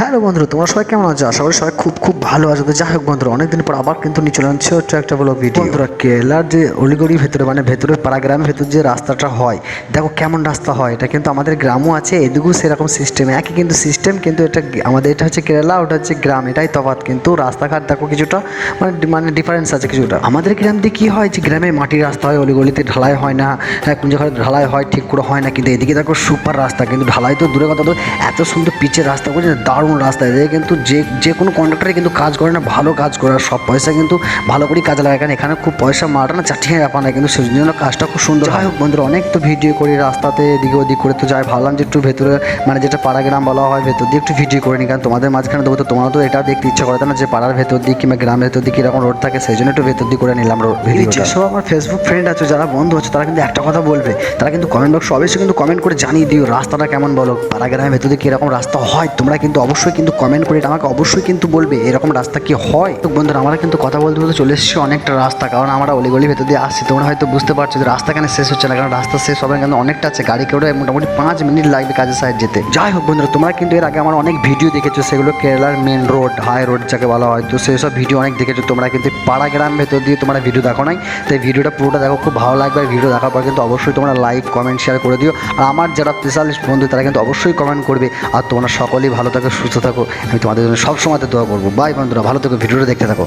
Hello বন্ধুরা, তোমরা সবাই কেমন আছো? আশা করি সবাই খুব খুব ভালো আছো। তো যাই হোক বন্ধুরা, অনেকদিন পর আবার কিন্তু নিয়ে চলে আসছে ছোট্ট একটা ব্লগ ভিডিও বন্ধুরা, কেরালার যে অলিগড়ির ভেতরে মানে ভেতরে পাড়া গ্রামের ভেতর যে রাস্তাটা হয়, দেখো কেমন রাস্তা হয়। এটা কিন্তু আমাদের গ্রামও আছে, এদিকেও সেরকম সিস্টেম একই কিন্তু সিস্টেম কিন্তু এটা আমাদের এটা হচ্ছে কেরালা, ওটা হচ্ছে গ্রাম, এটাই তফাৎ। কিন্তু রাস্তাঘাট দেখো কিছুটা মানে মানে ডিফারেন্স আছে কিছুটা। আমাদের গ্রাম দিয়ে কী হয়, যে গ্রামে মাটির রাস্তা হয়, অলিগলিতে ঢালাই হয় না হ্যাঁ কোন জায়গায় ঢালাই হয়, ঠিক করে হয় না, কিন্তু এদিকে দেখো সুপার রাস্তা, কিন্তু ঢালাই তো দূরে কথা তো, এত সুন্দর পিচের রাস্তা করছে দারুণ রাস্তা এদিকে কিন্তু যে যে কোনো কন্ডাক্টারে কিন্তু কাজ করে না ভালো কাজ করে আর সব পয়সা কিন্তু ভালো করেই কাজে লাগায়। কারণ এখানে খুব পয়সা মারা না চাটিয়ে ব্যাপার না কিন্তু সেই জন্য কাজটা খুব সুন্দর হয়। বন্ধুরা অনেক তো ভিডিও করি রাস্তাতে এদিকে ওদিক করে তো যাই। ভাবলাম যে একটু ভেতরে মানে যেটা পাড়া গ্রাম বলা হয় ভেতর দিয়ে একটু ভিডিও করে নি। কারণ তোমাদের মাঝখানে দেবো তো তোমরা তো এটা দেখতে ইচ্ছা করে না যে পাড়ার ভেতর দিক কিংবা গ্রামের ভেতর দিক কীরকম রোড থাকে সেই জন্য একটু ভেতর দিক করে নিলাম ভিডিও যেসব আমার ফেসবুক ফ্রেন্ড আছে যারা বন্ধু আছে তারা কিন্তু একটা কথা বলবে। তারা কিন্তু কমেন্ট বক্সে অবশ্যই কিন্তু কমেন্ট করে জানিয়ে দিও রাস্তাটা কেমন বলো? পাড়া গ্রামের ভেতর দিয়ে কীরকম রাস্তা হয় তোমরা কিন্তু অবশ্যই কিন্তু কমেন্ট করে, আমাকে অবশ্যই কিন্তু বলবে এরকম রাস্তা কি হয়? তো বন্ধুরা, আমরা কিন্তু কথা বলতে বলতে চলে এসেছি অনেকটা রাস্তা, কারণ আমরা অলিগলি ভেতর দিয়ে আসছি। তোমরা হয়তো বুঝতে পারছ যে রাস্তা কেন শেষ হচ্ছে না, কারণ রাস্তা শেষ হবে কিন্তু অনেকটা আছে। গাড়ি করে মোটামুটি পাঁচ মিনিট লাগবে কাজের সাইড যেতে। যাই হোক বন্ধুরা, তোমরা কিন্তু এর আগে আমার অনেক ভিডিও দেখেছ, সেগুলো কেরালার মেন রোড হাই রোড যাকে বলা হয়। তো সেই সব ভিডিও অনেক দেখেছ, তোমরা কিন্তু পাড়া গ্রাম ভেতর দিয়ে তোমরা ভিডিও দেখো নাই। তো ভিডিওটা পুরোটা দেখো, খুব ভালো লাগবে। আর ভিডিও দেখার পর কিন্তু অবশ্যই তোমরা লাইক কমেন্ট শেয়ার করে দিও। আর আমার যারা স্পেশালিস্ট বন্ধু, তারা কিন্তু অবশ্যই কমেন্ট করবে। আর তোমরা সকলেই ভালো থাকো, সুস্থ থাকো, আমি তোমাদের জন্য সব সময় দোয়া করব। বাই বন্ধুরা, ভালো থেকো, ভিডিওটা দেখতে থাকো।